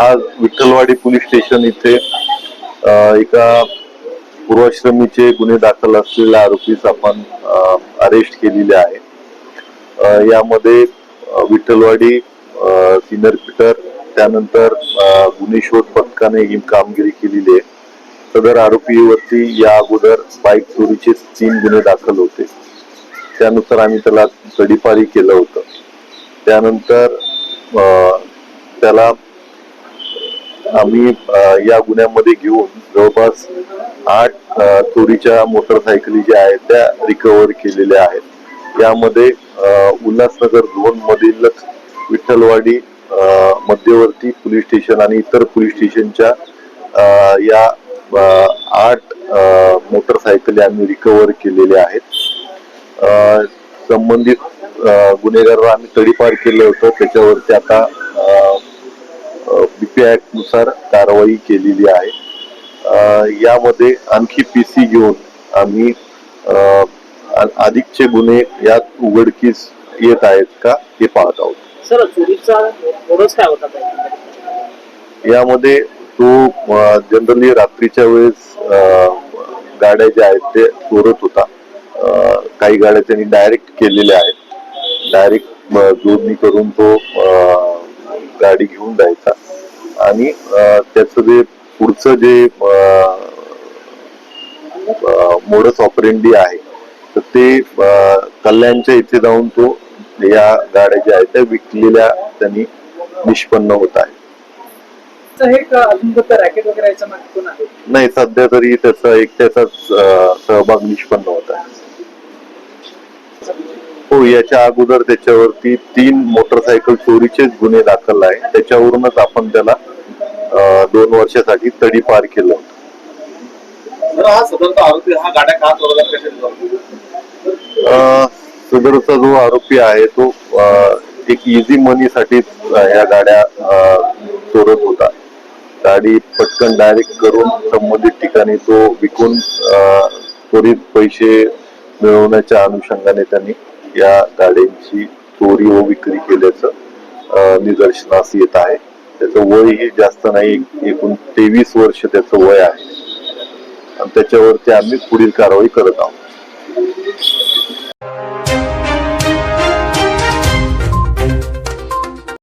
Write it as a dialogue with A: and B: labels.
A: आज Vitthalwadi police station इथे एका पूर्वाश्रमीचे गुन्हे दाखल असलेल्या आरोपीस आपण अरेस्ट केलेले आहे. यामध्ये विठ्ठलवाडी सिनियर पीटर त्यानंतर गुन्हे शोध पथकाने ही कामगिरी केलेली आहे. सदर आरोपीवरती या अगोदर बाईक चोरीचे तीन गुन्हे दाखल होते. त्यानुसार आम्ही त्याला तडीपारी केलं होतं. त्यानंतर त्याला आम्ही या गुन्ह्यामध्ये घेऊन जवळपास आठ चोरीच्या मोटरसायकली ज्या आहेत त्या रिकव्हर केलेल्या आहेत. यामध्ये उल्हासनगर झोन मधील विठ्ठलवाडी मध्यवर्ती पोलीस स्टेशन आणि इतर पोलीस स्टेशनच्या या आठ मोटरसायकली आम्ही रिकव्हर केलेल्या आहेत. संबंधित गुन्हेगारांना आम्ही तडीपार केलं होतं. त्याच्यावरती आता नुसार कारवाई केलेली आहे. यामध्ये आणखी पीसी घेऊन आम्ही अधिकचे गुन्हे यात उघडकीस येत आहेत का हे पाहत आहोत.
B: सर चोरीचा
A: यामध्ये तो जनरली रात्रीच्या वेळेस गाड्या ज्या आहेत ते चोरत होता. काही गाड्या त्यांनी डायरेक्ट केलेल्या आहेत. डायरेक्ट जोडणी करून तो गाडी घेऊन जायचा. आणि त्याचं जे पुढचं जे मोडस ऑपरेंडी आहे तर ते कल्याणच्या इथे जाऊन तो या गाड्या ज्या आहेत त्या विकलेल्या त्यांनी निष्पन्न होत आहे. नाही सध्या तरी त्याचा एक त्याचाच अ, सहभाग निष्पन्न होत हो याच्या अगोदर त्याच्यावरती तीन मोटरसायकल चोरीचेच गुन्हे दाखल आहे त्याच्यावरूनच आपण त्याला दोन वर्षासाठी तडीपार केलं. होतं.
C: तर हा सदरचा हा गाड्या
A: जो आरोपी आहे तो एक इझी मनीसाठी या गाड्या अ, चोरत होता. गाडी पटकन डायरेक्ट करून संबंधित ठिकाणी तो विकून त्वरित पैसे मिळवण्याच्या अनुषंगाने त्यांनी या गाड्यांची चोरी व विक्री केल्याचं निदर्शनास येत आहे. त्याचं वय ही जास्त नाही एकूण तेवीस वर्ष त्याचं वय आहे. आणि त्याच्यावरती आम्ही पुढील कारवाई करत आहोत.